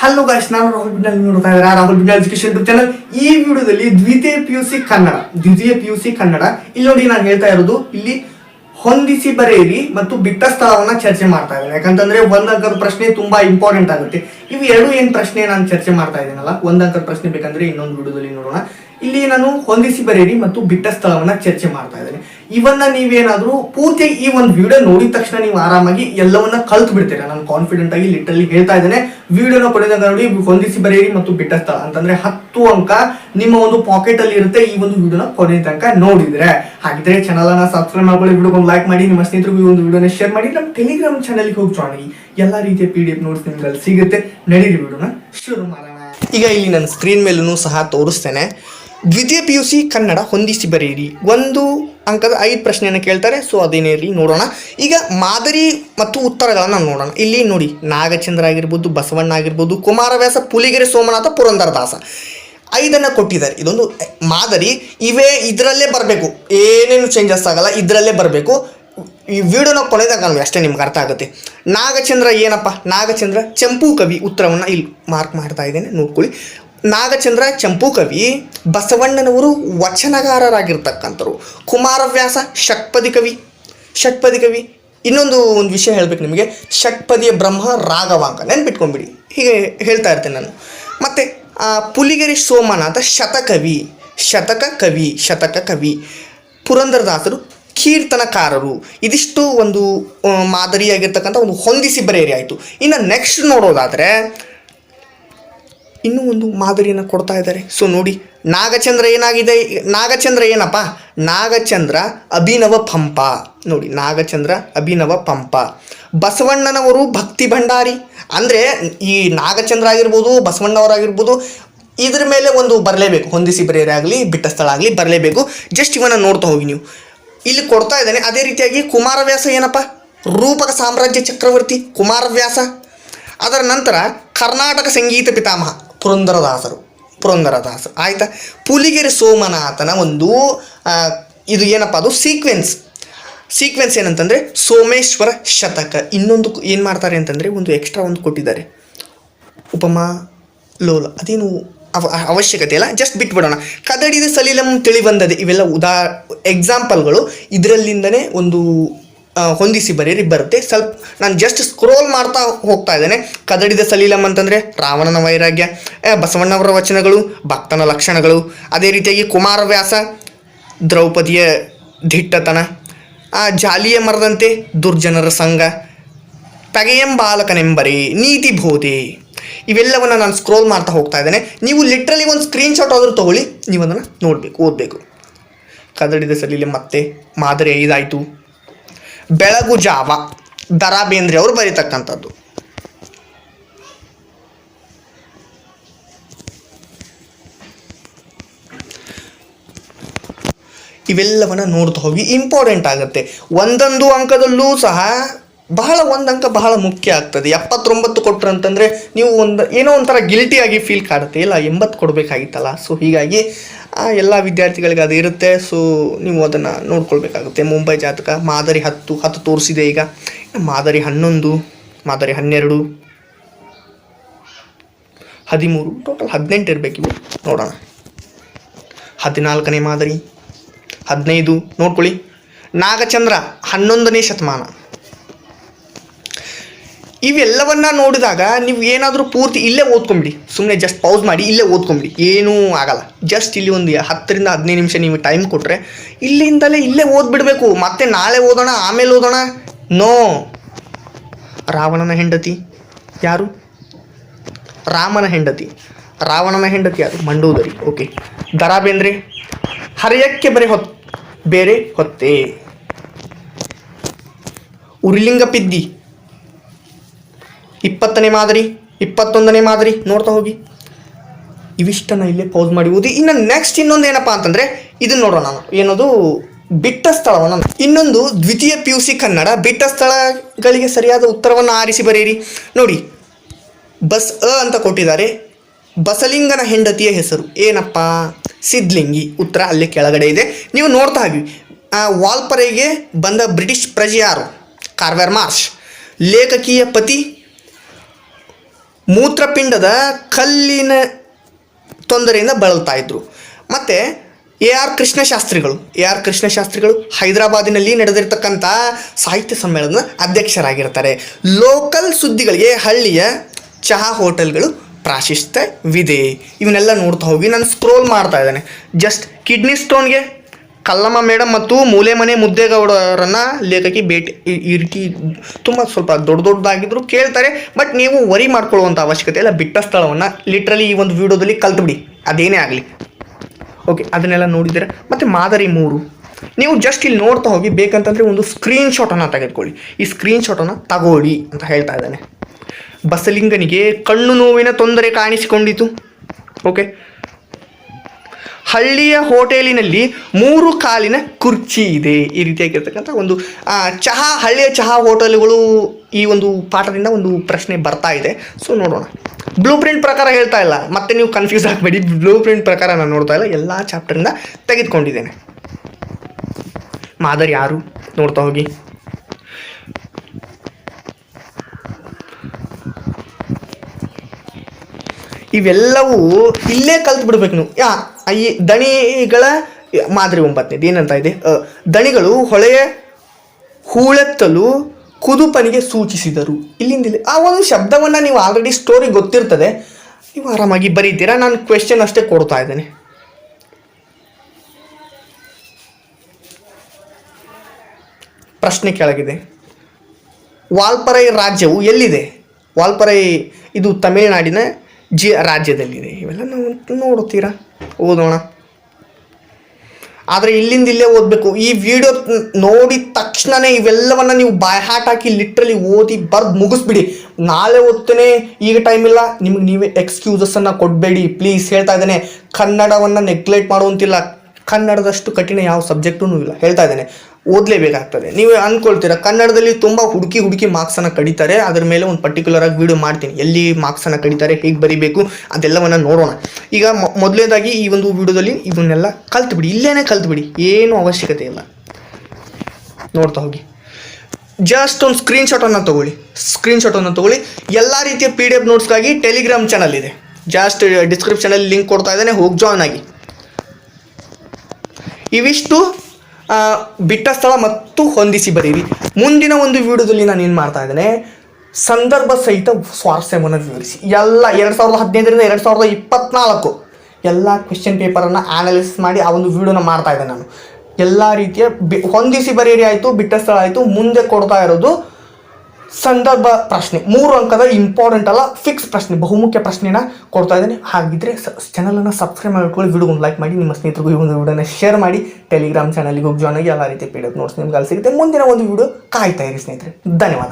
Hello guys ನಾನು ರಾಹುಲ್ ಬಿಡ್ನಾಲ್ ನೀವು ನೋಡ್ತಾ ಇದ್ದಾರೆ ರಾಹುಲ್ ಎಜುಕೇಶನ್ ಯೂಟ್ಯೂಬ್ ಚಾನಲ್ ಈ ವಿಡಿಯೋದಲ್ಲಿ ದ್ವಿತೀಯ ಪಿ ಯು ಸಿ ಕನ್ನಡ ದ್ವಿತೀಯ ಪಿ ಯು ಸಿ ಕನ್ನಡ ಇಲ್ಲಿ ನೋಡಿ ನಾನು ಹೇಳ್ತಾ ಇರೋದು, ಇಲ್ಲಿ ಹೊಂದಿಸಿ ಬರೆಯಿರಿ ಮತ್ತು ಬಿಟ್ಟ ಸ್ಥಳವನ್ನ ಚರ್ಚೆ ಮಾಡ್ತಾ ಇದ್ದೀನಿ. ಯಾಕಂತಂದ್ರೆ ಒಂದ್ ಅಂಕದ ಪ್ರಶ್ನೆ ತುಂಬಾ ಇಂಪಾರ್ಟೆಂಟ್ ಆಗುತ್ತೆ. ಇವು ಎರಡು ಏನ್ ಪ್ರಶ್ನೆ ನಾನು ಚರ್ಚೆ ಮಾಡ್ತಾ ಇದ್ದೀನಲ್ಲ, ಒಂದ್ ಅಂಕದ ಪ್ರಶ್ನೆ ಬೇಕಂದ್ರೆ ಇನ್ನೊಂದು ವಿಡಿಯೋದಲ್ಲಿ ನೋಡೋಣ. ಇಲ್ಲಿ ನಾನು ಹೊಂದಿಸಿ ಬರೆಯಿರಿ ಮತ್ತು ಬಿಟ್ಟ ಸ್ಥಳವನ್ನ ಚರ್ಚೆ ಮಾಡ್ತಾ ಇದ್ದೇನೆ. ಇವನ್ನ ನೀವೇನಾದರೂ ಪೂರ್ತಿ ಈ ಒಂದು ವಿಡಿಯೋ ನೋಡಿದ ತಕ್ಷಣ ನೀವು ಆರಾಮಾಗಿ ಎಲ್ಲವನ್ನ ಕಲ್ತು ಬಿಡ್ತೀರಾ. ನಾನು ಕಾನ್ಫಿಡೆಂಟ್ ಆಗಿ ಲಿಟ್ರಲ್ಲಿ ಹೇಳ್ತಾ ಇದ್ದೇನೆ. ವಿಡಿಯೋನ ಕೊನೆದಾಗ ನೋಡಿ, ಹೊಂದಿಸಿ ಬರೆಯಿರಿ ಮತ್ತು ಬಿಟ್ಟ ಸ್ಥಳ. ಅಂತಂದ್ರೆ ಹತ್ತು ಅಂಕ ನಿಮ್ಮ ಒಂದು ಪಾಕೆಟ್ ಅಲ್ಲಿ ಇರುತ್ತೆ ಈ ಒಂದು ವಿಡಿಯೋನ ಕೊನೆ ತನಕ ನೋಡಿದ್ರೆ. ಹಾಗಿದ್ರೆ ಚಾನಲ್ ಅನ್ನ ಸಬ್ಸ್ಕ್ರೈಬ್ ಮಾಡ್ಕೊಳ್ಳಿ ವಿಡಿಯೋ ಲೈಕ್ ಮಾಡಿ, ನಿಮ್ಮ ಸ್ನೇಹಿತರಿಗೂ ಈ ಒಂದು ವಿಡಿಯೋನ ಶೇರ್ ಮಾಡಿ. ನಮ್ಮ ಟೆಲಿಗ್ರಾಮ್ ಚಾನಲ್ಗೆ ಹೋಗಿ ಜಾಯ್ನ್ ಆಗಿ. ಎಲ್ಲಾ ರೀತಿಯ ಪಿ ಡಿ ಎಫ್ ನೋಟ್ಸ್ ನಿಮ್ಗೆ ಸಿಗುತ್ತೆ. ನಡೀರಿ ವಿಡಿಯೋನ ಶುರು ಮಾಡೋಣ. ಈಗ ಇಲ್ಲಿ ನನ್ನ ಸ್ಕ್ರೀನ್ ಮೇಲೂ ಸಹ ತೋರಿಸ್ತೇನೆ. ದ್ವಿತೀಯ ಪಿ ಯು ಸಿ ಕನ್ನಡ ಹೊಂದಿಸಿ ಬರೆಯಿರಿ. ಒಂದು ಅಂಕದ ಐದು ಪ್ರಶ್ನೆಯನ್ನು ಕೇಳ್ತಾರೆ ಸೊ ಅದೇನೇ ಇರಲಿ, ನೋಡೋಣ. ಈಗ ಮಾದರಿ ಮತ್ತು ಉತ್ತರಗಳನ್ನು ನೋಡೋಣ. ಇಲ್ಲಿ ನೋಡಿ, ನಾಗಚಂದ್ರ ಆಗಿರ್ಬೋದು, ಬಸವಣ್ಣ ಆಗಿರ್ಬೋದು, ಕುಮಾರವ್ಯಾಸ, ಪುಲಿಗೆರೆ, ಸೋಮನಾಥ, ಪುರಂದರದಾಸ. ಐದನ್ನು ಕೊಟ್ಟಿದ್ದಾರೆ. ಇದೊಂದು ಮಾದರಿ. ಇವೇ ಇದರಲ್ಲೇ ಬರಬೇಕು. ಏನೇನು ಚೇಂಜಸ್ ಆಗಲ್ಲ, ಇದರಲ್ಲೇ ಬರಬೇಕು. ಈ ವಿಡಿಯೋನ ಕೊನೆದಾಗ ಕಾಣುವೆ ಅಷ್ಟೇ ನಿಮ್ಗೆ ಅರ್ಥ ಆಗುತ್ತೆ. ನಾಗಚಂದ್ರ ಏನಪ್ಪ? ನಾಗಚಂದ್ರ ಚಂಪು ಕವಿ ಉತ್ತರವನ್ನು ಇಲ್ಲಿ ಮಾರ್ಕ್ ಮಾಡ್ತಾ ಇದ್ದೇನೆ. ನೋಡ್ಕೊಳ್ಳಿ. ನಾಗಚಂದ್ರ ಚಂಪುಕವಿ ಬಸವಣ್ಣನವರು ವಚನಗಾರರಾಗಿರ್ತಕ್ಕಂಥರು. ಕುಮಾರವ್ಯಾಸ ಷಟ್ಪದಿ ಕವಿ. ಷಟ್ಪದಿ ಕವಿ. ಇನ್ನೊಂದು ಒಂದು ವಿಷಯ ಹೇಳಬೇಕು ನಿಮಗೆ. ಷಟ್ಪದಿಯ ಬ್ರಹ್ಮ ರಾಘವಾಂಕ ನೆನ್ಪಿಟ್ಕೊಂಡ್ಬಿಡಿ ಹೀಗೆ ಹೇಳ್ತಾ ಇರ್ತೀನಿ ನಾನು. ಮತ್ತು ಸೋಮನ ಸೋಮನಾಥ ಶತಕವಿ. ಶತಕ ಕವಿ ಶತಕ ಕವಿ. ಪುರಂದರದಾಸರು ಕೀರ್ತನಕಾರರು. ಇದಿಷ್ಟು ಒಂದು ಮಾದರಿಯಾಗಿರ್ತಕ್ಕಂಥ ಒಂದು ಹೊಂದಿಸಿ ಬರೆಯರಿ ಆಯಿತು. ಇನ್ನು ನೆಕ್ಸ್ಟ್ ನೋಡೋದಾದರೆ ಇನ್ನೂ ಒಂದು ಮಾದರಿಯನ್ನು ಕೊಡ್ತಾ ಇದ್ದಾರೆ. ಸೊ ನೋಡಿ, ನಾಗಚಂದ್ರ ಏನಾಗಿದೆ? ನಾಗಚಂದ್ರ ಏನಪ್ಪ? ನಾಗಚಂದ್ರ ಅಭಿನವ ಪಂಪ. ನೋಡಿ, ನಾಗಚಂದ್ರ ಅಭಿನವ ಪಂಪ. ಬಸವಣ್ಣನವರು ಭಕ್ತಿ ಭಂಡಾರಿ. ಅಂದರೆ, ಈ ನಾಗಚಂದ್ರ ಆಗಿರ್ಬೋದು, ಬಸವಣ್ಣವರಾಗಿರ್ಬೋದು, ಇದ್ರ ಮೇಲೆ ಒಂದು ಬರಲೇಬೇಕು. ಹೊಂದಿಸಿ ಬರೆಯರೆ ಆಗಲಿ ಬಿಟ್ಟ ಸ್ಥಳ ಆಗಲಿ ಬರಲೇಬೇಕು. ಜಸ್ಟ್ ಇವನ್ನ ನೋಡ್ತಾ ಹೋಗಿ ನೀವು. ಇಲ್ಲಿ ಕೊಡ್ತಾ ಇದ್ದಾನೆ, ಅದೇ ರೀತಿಯಾಗಿ ಕುಮಾರವ್ಯಾಸ ಏನಪ್ಪ? ರೂಪಕ ಸಾಮ್ರಾಜ್ಯ ಚಕ್ರವರ್ತಿ ಕುಮಾರವ್ಯಾಸ. ಅದರ ನಂತರ ಕರ್ನಾಟಕ ಸಂಗೀತ ಪಿತಾಮಹ. ಪುರಂದರದಾಸರು ಪುರಂದರದಾಸರು. ಆಯಿತಾ? ಪುಲಿಗೆರೆ ಸೋಮನಾಥನ ಒಂದು ಇದು ಏನಪ್ಪ ಅದು? ಸೀಕ್ವೆನ್ಸ್ ಸೀಕ್ವೆನ್ಸ್ ಏನಂತಂದರೆ ಸೋಮೇಶ್ವರ ಶತಕ. ಇನ್ನೊಂದು ಏನು ಮಾಡ್ತಾರೆ ಅಂತಂದರೆ ಒಂದು ಎಕ್ಸ್ಟ್ರಾ ಒಂದು ಕೊಟ್ಟಿದ್ದಾರೆ. ಉಪಮಾ, ಲೋಲ, ಅದೇನು ಅವ ಅವಶ್ಯಕತೆ ಇಲ್ಲ. ಜಸ್ಟ್ ಬಿಟ್ಬಿಡೋಣ. ಕದಡಿದ ಸಲೀಲಂ ತಿಳಿ ಬಂದದೆ. ಇವೆಲ್ಲ ಉದಾ ಎಕ್ಸಾಂಪಲ್ಗಳು ಇದರಲ್ಲಿಂದನೇ ಒಂದು ಹೊಂದಿಸಿ ಬರೀರಿ. ಬರುತ್ತೆ ಸ್ವಲ್ಪ ನಾನು ಜಸ್ಟ್ ಸ್ಕ್ರೋಲ್ ಮಾಡ್ತಾ ಹೋಗ್ತಾ ಇದ್ದೇನೆ. ಕದಡಿದ ಸಲೀಲಂ ಅಂತಂದರೆ ರಾವಣನ ವೈರಾಗ್ಯ ಬಸವಣ್ಣವರ ವಚನಗಳು, ಭಕ್ತನ ಲಕ್ಷಣಗಳು, ಅದೇ ರೀತಿಯಾಗಿ ಕುಮಾರವ್ಯಾಸ, ದ್ರೌಪದಿಯ ದಿಟ್ಟತನ, ಆ, ಜಾಲಿಯ ಮರದಂತೆ ದುರ್ಜನರ ಸಂಘ, ತಗೆಯಂ ಬಾಲಕನೆಂಬರಿ ನೀತಿ ಬೋಧೆ ಇವೆಲ್ಲವನ್ನು ನಾನು ಸ್ಕ್ರೋಲ್ ಮಾಡ್ತಾ ಹೋಗ್ತಾ ಇದ್ದೇನೆ. ನೀವು ಲಿಟ್ರಲಿ ಒಂದು ಸ್ಕ್ರೀನ್ಶಾಟ್ ಆದರೂ ತಗೊಳ್ಳಿ ನೀವು ಅದನ್ನು ನೋಡಬೇಕು, ಓದಬೇಕು. ಕದಡಿದ ಸಲೀಲೆ ಮತ್ತೆ ಮಾದರಿ ಐದಾಯಿತು ಬೆಳಗು ಜಾವ ದರಾ ಬೇಂದ್ರೆ ಅವರು ಬರೀತಕ್ಕಂಥದ್ದು. ಇವೆಲ್ಲವನ್ನ ನೋಡ್ತಾ ಹೋಗಿ ಇಂಪಾರ್ಟೆಂಟ್ ಆಗುತ್ತೆ. ಒಂದೊಂದು ಅಂಕದಲ್ಲೂ ಸಹ ಬಹಳ ಒಂದು ಅಂಕ ಬಹಳ ಮುಖ್ಯ ಆಗ್ತದೆ. ಎಪ್ಪತ್ತೊಂಬತ್ತು ಕೊಟ್ಟರು ಅಂತಂದರೆ ನೀವು ಒಂದು ಏನೋ ಒಂಥರ ಗಿಲ್ಟಿಯಾಗಿ ಫೀಲ್ ಕಾಡುತ್ತೆ. ಇಲ್ಲ, ಎಂಬತ್ತು ಕೊಡಬೇಕಾಗಿತ್ತಲ್ಲ. ಸೊ ಹೀಗಾಗಿ ಎಲ್ಲ ವಿದ್ಯಾರ್ಥಿಗಳಿಗೆ ಅದು ಇರುತ್ತೆ. ಸೊ ನೀವು ಅದನ್ನು ನೋಡ್ಕೊಳ್ಬೇಕಾಗುತ್ತೆ. ಮುಂಬೈ ಜಾತಕ, ಮಾದರಿ ಹತ್ತು ಹತ್ತು ತೋರಿಸಿದೆ ಈಗ. ಮಾದರಿ ಹನ್ನೊಂದು, ಮಾದರಿ ಹನ್ನೆರಡು, ಹದಿಮೂರು ಟೋಟಲ್ ಹದಿನೆಂಟು ಇರಬೇಕಿವು. ನೋಡೋಣ. ಹದಿನಾಲ್ಕನೇ ಮಾದರಿ, ಹದಿನೈದು, ನೋಡ್ಕೊಳ್ಳಿ. ನಾಗಚಂದ್ರ ಹನ್ನೊಂದನೇ ಶತಮಾನ. ಇವೆಲ್ಲವನ್ನ ನೋಡಿದಾಗ ನೀವು ಏನಾದರೂ ಪೂರ್ತಿ ಇಲ್ಲೇ ಓದ್ಕೊಂಬಿಡಿ. ಸುಮ್ಮನೆ ಜಸ್ಟ್ ಪೌಸ್ ಮಾಡಿ ಇಲ್ಲೇ ಓದ್ಕೊಂಬಿಡಿ. ಏನೂ ಆಗಲ್ಲ. ಜಸ್ಟ್ ಇಲ್ಲಿ ಒಂದು ಹತ್ತರಿಂದ ಹದಿನೈದು ನಿಮಿಷ ನೀವು ಟೈಮ್ ಕೊಟ್ಟರೆ ಇಲ್ಲಿಂದಲೇ ಇಲ್ಲೇ ಓದ್ಬಿಡಬೇಕು. ಮತ್ತೆ ನಾಳೆ ಓದೋಣ, ಆಮೇಲೆ ಓದೋಣ? ನೋ ರಾವಣನ ಹೆಂಡತಿ ಯಾರು? ರಾಮನ ಹೆಂಡತಿ. ರಾವಣನ ಹೆಂಡತಿ ಯಾರು? ಮಂಡೋದರಿ. ಓಕೆ ದರಾ ಬೇಂದ್ರೆ ಹರೆಯಕ್ಕೆ ಬರೆ ಹೊತ್, ಬೇರೆ ಹೊತ್ತೆ. ಉರಿಲಿಂಗ ಪಿದ್ದಿ. ಇಪ್ಪತ್ತನೇ ಮಾದರಿ ಇಪ್ಪತ್ತೊಂದನೇ ಮಾದರಿ ನೋಡ್ತಾ ಹೋಗಿ. ಇವಿಷ್ಟನ್ನು ಇಲ್ಲೇ ಪೌಸ್ ಮಾಡಿ ಓದಿ. ಇನ್ನು ನೆಕ್ಸ್ಟ್ ಇನ್ನೊಂದು ಏನಪ್ಪ ಅಂತಂದರೆ ಇದನ್ನು ನೋಡೋಣ ನಾನು. ಏನದು? ಬಿಟ್ಟ ಸ್ಥಳವನ್ನು ಇನ್ನೊಂದು ದ್ವಿತೀಯ ಪಿ ಯು ಸಿ ಕನ್ನಡ ಬಿಟ್ಟ ಸ್ಥಳಗಳಿಗೆ ಸರಿಯಾದ ಉತ್ತರವನ್ನು ಆರಿಸಿ ಬರೆಯಿರಿ. ನೋಡಿ ಬಸ್ ಅ ಅಂತ ಕೊಟ್ಟಿದ್ದಾರೆ. ಬಸಲಿಂಗನ ಹೆಂಡತಿಯ ಹೆಸರು. ಏನಪ್ಪ? ಸಿದ್ಲಿಂಗಿ ಉತ್ತರ ಅಲ್ಲಿ ಕೆಳಗಡೆ ಇದೆ. ನೀವು ನೋಡ್ತಾ ಆ, ವಾಲ್ಪರೆಗೆ ಬಂದ ಬ್ರಿಟಿಷ್ ಪ್ರಜೆ ಯಾರು? Carver Marsh. ಲೇಖಕಿಯ ಪತಿ ಮೂತ್ರಪಿಂಡದ ಕಲ್ಲಿನ ತೊಂದರೆಯಿಂದ ಬಳಲ್ತಾ ಇದ್ರು. ಮತ್ತು ಎ ಆರ್ ಕೃಷ್ಣಶಾಸ್ತ್ರಿಗಳು, ಎ ಆರ್ ಕೃಷ್ಣಶಾಸ್ತ್ರಿಗಳು ಹೈದರಾಬಾದಿನಲ್ಲಿ ನಡೆದಿರ್ತಕ್ಕಂಥ ಸಾಹಿತ್ಯ ಸಮ್ಮೇಳನದ ಅಧ್ಯಕ್ಷರಾಗಿರ್ತಾರೆ. ಲೋಕಲ್ ಸುದ್ದಿಗಳಿಗೆ ಹಳ್ಳಿಯ ಚಹಾ ಹೋಟೆಲ್ಗಳು ಪ್ರಾಶಸ್ತ್ಯವಿದೆ. ಇವನ್ನೆಲ್ಲ ನೋಡ್ತಾ ಹೋಗಿ ನಾನು ಸ್ಕ್ರೋಲ್ ಮಾಡ್ತಾ ಇದ್ದೇನೆ. ಜಸ್ಟ್ ಕಿಡ್ನಿ ಸ್ಟೋನ್ಗೆ ಕಲ್ಲಮ್ಮ ಮೇಡಮ್ ಮತ್ತು ಮೂಲೆಮನೆ ಮುದ್ದೇಗೌಡರನ್ನು ಲೇಖಕಿ ಭೇಟಿ ರೀತಿ ತುಂಬ ಸ್ವಲ್ಪ ದೊಡ್ಡ ದೊಡ್ಡದಾಗಿದ್ದರೂ ಕೇಳ್ತಾರೆ, ಬಟ್ ನೀವು ವರಿ ಮಾಡ್ಕೊಳ್ಳುವಂಥ ಅವಶ್ಯಕತೆ ಇಲ್ಲ. ಬಿಟ್ಟ ಸ್ಥಳವನ್ನು ಲಿಟ್ರಲಿ ಈ ಒಂದು ವಿಡಿಯೋದಲ್ಲಿ ಕಲ್ತುಬಿಡಿ. ಅದೇನೇ ಆಗಲಿ. ಓಕೆ ಅದನ್ನೆಲ್ಲ ನೋಡಿದ್ದೀರ? ಮತ್ತು ಮಾದರಿ ಮೂರು. ನೀವು ಜಸ್ಟ್ ಇಲ್ಲಿ ನೋಡ್ತಾ ಹೋಗಿ, ಬೇಕಂತಂದರೆ ಒಂದು ಸ್ಕ್ರೀನ್ ಶಾಟನ್ನು ತೆಗೆದುಕೊಳ್ಳಿ. ಈ ಸ್ಕ್ರೀನ್ ಶಾಟನ್ನು ತಗೊಳ್ಳಿ ಅಂತ ಹೇಳ್ತಾ ಇದ್ದಾನೆ. ಬಸಲಿಂಗನಿಗೆ ಕಣ್ಣು ನೋವಿನ ತೊಂದರೆ ಕಾಣಿಸಿಕೊಂಡಿತು. ಓಕೆ ಹಳ್ಳಿಯ ಹೋಟೆಲಿನಲ್ಲಿ ಮೂರು ಕಾಲಿನ ಕುರ್ಚಿ ಇದೆ. ಈ ರೀತಿಯಾಗಿರ್ತಕ್ಕಂಥ ಒಂದು ಚಹಾ, ಹಳ್ಳಿಯ ಚಹಾ ಹೋಟೆಲ್ಗಳು ಈ ಒಂದು ಪಾಠದಿಂದ ಒಂದು ಪ್ರಶ್ನೆ ಬರ್ತಾ ಇದೆ. ಸೊ ನೋಡೋಣ. ಬ್ಲೂ ಪ್ರಿಂಟ್ ಪ್ರಕಾರ ಹೇಳ್ತಾ ಇಲ್ಲ. ಮತ್ತೆ ನೀವು ಕನ್ಫ್ಯೂಸ್ ಆಗಬೇಡಿ. ಬ್ಲೂ ಪ್ರಿಂಟ್ ಪ್ರಕಾರ ನಾನು ನೋಡ್ತಾ ಇಲ್ಲ. ಎಲ್ಲ ಚಾಪ್ಟರಿಂದ ತೆಗೆದುಕೊಂಡಿದ್ದೇನೆ. ಮಾದರಿ ಯಾರು ನೋಡ್ತಾ ಹೋಗಿ. ಇವೆಲ್ಲವೂ ಇಲ್ಲೇ ಕಲ್ತು ಬಿಡ್ಬೇಕು ನೀವು. ಯಾ ಈ ದಣಿಗಳ ಮಾದರಿ ಒಂಬತ್ತನೇದು ಏನಂತ ಇದೆ? ದಣಿಗಳು ಹೊಳೆಯ ಹೂಳೆತ್ತಲು ಕುದುಪನಿಗೆ ಸೂಚಿಸಿದರು. ಇಲ್ಲಿಂದ ಇಲ್ಲಿ ಆ ಒಂದು ಶಬ್ದವನ್ನು ನೀವು ಆಲ್ರೆಡಿ ಸ್ಟೋರಿ ಗೊತ್ತಿರ್ತದೆ. ನೀವು ಆರಾಮಾಗಿ ಬರೀತೀರಾ? ನಾನು ಕ್ವೆಶ್ಚನ್ ಅಷ್ಟೇ ಕೊಡ್ತಾ ಇದ್ದೇನೆ. ಪ್ರಶ್ನೆ ಕೆಳಗಿದೆ. ವಾಲ್ಪರೈ ರಾಜ್ಯವು ಎಲ್ಲಿದೆ? ವಾಲ್ಪರೈ, ಇದು ತಮಿಳುನಾಡಿನ ಜಿ ರಾಜ್ಯದಲ್ಲಿದೆ. ಇವೆಲ್ಲ ನಾವು ನೋಡ್ತೀರಾ ಓದೋಣ. ಆದರೆ ಇಲ್ಲಿಂದ ಇಲ್ಲೇ ಓದಬೇಕು. ಈ ವಿಡಿಯೋ ನೋಡಿದ ತಕ್ಷಣನೇ ಇವೆಲ್ಲವನ್ನ ನೀವು ಬಾಯ್ ಹಾಟ್ ಹಾಕಿ ಲಿಟ್ರಲಿ ಓದಿ ಬರ್ದು ಮುಗಿಸ್ಬಿಡಿ. ನಾಳೆ ಓದ್ತೇನೆ, ಈಗ ಟೈಮ್ ಇಲ್ಲ. ನಿಮ್ಗೆ ನೀವೇ ಎಕ್ಸ್ಕ್ಯೂಸಸ್ಸನ್ನು ಕೊಡಬೇಡಿ. ಪ್ಲೀಸ್ ಹೇಳ್ತಾ ಇದ್ದೇನೆ, ಕನ್ನಡವನ್ನು ನೆಗ್ಲೆಕ್ಟ್ ಮಾಡುವಂತಿಲ್ಲ. ಕನ್ನಡದಷ್ಟು ಕಠಿಣ ಯಾವ ಸಬ್ಜೆಕ್ಟೂ ಇಲ್ಲ. ಹೇಳ್ತಾ ಇದ್ದೇನೆ. ಓದಲೇಬೇಕಾಗ್ತದೆ. ನೀವು ಅಂದ್ಕೊಳ್ತೀರಾ ಕನ್ನಡದಲ್ಲಿ ತುಂಬ ಹುಡುಕಿ ಹುಡುಕಿ ಮಾರ್ಕ್ಸನ್ನು ಕಡಿತಾರೆ, ಅದರ ಮೇಲೆ ಒಂದು ಪರ್ಟಿಕ್ಯುಲರ್ ಆಗಿ ವಿಡಿಯೋ ಮಾಡ್ತೀನಿ. ಎಲ್ಲಿ ಮಾರ್ಕ್ಸನ್ನು ಕಡಿತಾರೆ, ಹೇಗೆ ಬರೀಬೇಕು, ಅದೆಲ್ಲವನ್ನು ನೋಡೋಣ. ಈಗ ಮೊದಲನೇದಾಗಿ ಈ ಒಂದು ವಿಡಿಯೋದಲ್ಲಿ ಇವನ್ನೆಲ್ಲ ಕಲ್ತ್ಬಿಡಿ, ಇಲ್ಲೇನೆ ಕಲ್ತ್ಬಿಡಿ, ಏನು ಅವಶ್ಯಕತೆ ಇಲ್ಲ. ನೋಡ್ತಾ ಹೋಗಿ. ಜಸ್ಟ್ ಒಂದು ಸ್ಕ್ರೀನ್ಶಾಟನ್ನು ತೊಗೊಳ್ಳಿ. ತಗೊಳ್ಳಿ ತೊಗೊಳ್ಳಿ. ಎಲ್ಲ ರೀತಿಯ ಪಿ ಡಿ ಎಫ್ ನೋಟ್ಸ್ಗಾಗಿ ಟೆಲಿಗ್ರಾಮ್ ಚಾನಲ್ ಇದೆ. ಜಸ್ಟ್ ಡಿಸ್ಕ್ರಿಪ್ಷನಲ್ಲಿ ಲಿಂಕ್ ಕೊಡ್ತಾ ಇದ್ದೇನೆ, ಹೋಗಿ ಜಾಯ್ನ್ ಆಗಿ. ಇವಿಷ್ಟು ಬಿಟ್ಟ ಸ್ಥಳ ಮತ್ತು ಹೊಂದಿಸಿ ಬರೀರಿ. ಮುಂದಿನ ಒಂದು ವಿಡಿಯೋದಲ್ಲಿ ನಾನು ಏನು ಮಾಡ್ತಾ ಇದ್ದೇನೆ, ಸಂದರ್ಭ ಸಹಿತ ಸ್ವಾರಸ್ಯವನ್ನು ವಿವರಿಸಿ. ಎಲ್ಲ ಎರಡು ಸಾವಿರದ ಹದಿನೈದರಿಂದ ಎರಡು ಸಾವಿರದ ಇಪ್ಪತ್ನಾಲ್ಕು ಎಲ್ಲ ಕ್ವೆಶ್ಚನ್ ಪೇಪರನ್ನು ಆನಲೈಸ್ ಮಾಡಿ ಆ ಒಂದು ವಿಡಿಯೋನ ಮಾಡ್ತಾ ಇದ್ದೆ ನಾನು. ಎಲ್ಲ ರೀತಿಯ ಬಿ, ಹೊಂದಿಸಿ ಬರೀರಿ ಆಯಿತು, ಬಿಟ್ಟ ಸ್ಥಳ ಆಯಿತು, ಮುಂದೆ ಕೊಡ್ತಾ ಇರೋದು ಸಂದರ್ಭ ಪ್ರಶ್ನೆ. ಮೂರು ಅಂಕದ ಇಂಪಾರ್ಟೆಂಟ್ ಅಲ್ಲ ಫಿಕ್ಸ್ ಪ್ರಶ್ನೆ, ಬಹುಮುಖ್ಯ ಪ್ರಶ್ನೆನ ಕೊಡ್ತಾ ಇದ್ದೇನೆ. ಹಾಗಿದ್ರೆ ಚಾನಲನ್ನು ಸಬ್ಸ್ಕ್ರೈಬ್ ಮಾಡ್ಕೊಳ್ಳಿ. ವಿಡಿಯೋ ಒಂದು ಲೈಕ್ ಮಾಡಿ. ನಿಮ್ಮ ಸ್ನೇಹಿತರಿಗೂ ಈ ಒಂದು ವಿಡಿಯೋನ ಶೇರ್ ಮಾಡಿ. ಟೆಲಿಗ್ರಾಮ್ ಚಾನಲ್ಗೆ ಹೋಗಿ ಜಾಯ್ನ್ ಆಗಿ ಎಲ್ಲ ರೀತಿ ಪಿ ಡಿ ನೋಟ್ಸ್ ನಿಮ್ಗೆ ಅಲ್ಲಿ ಸಿಗುತ್ತೆ. ಮುಂದಿನ ಒಂದು ವಿಡಿಯೋ ಕಾಯ್ತಾ ಇರಿ ಸ್ನೇಹಿತರೆ. ಧನ್ಯವಾದ.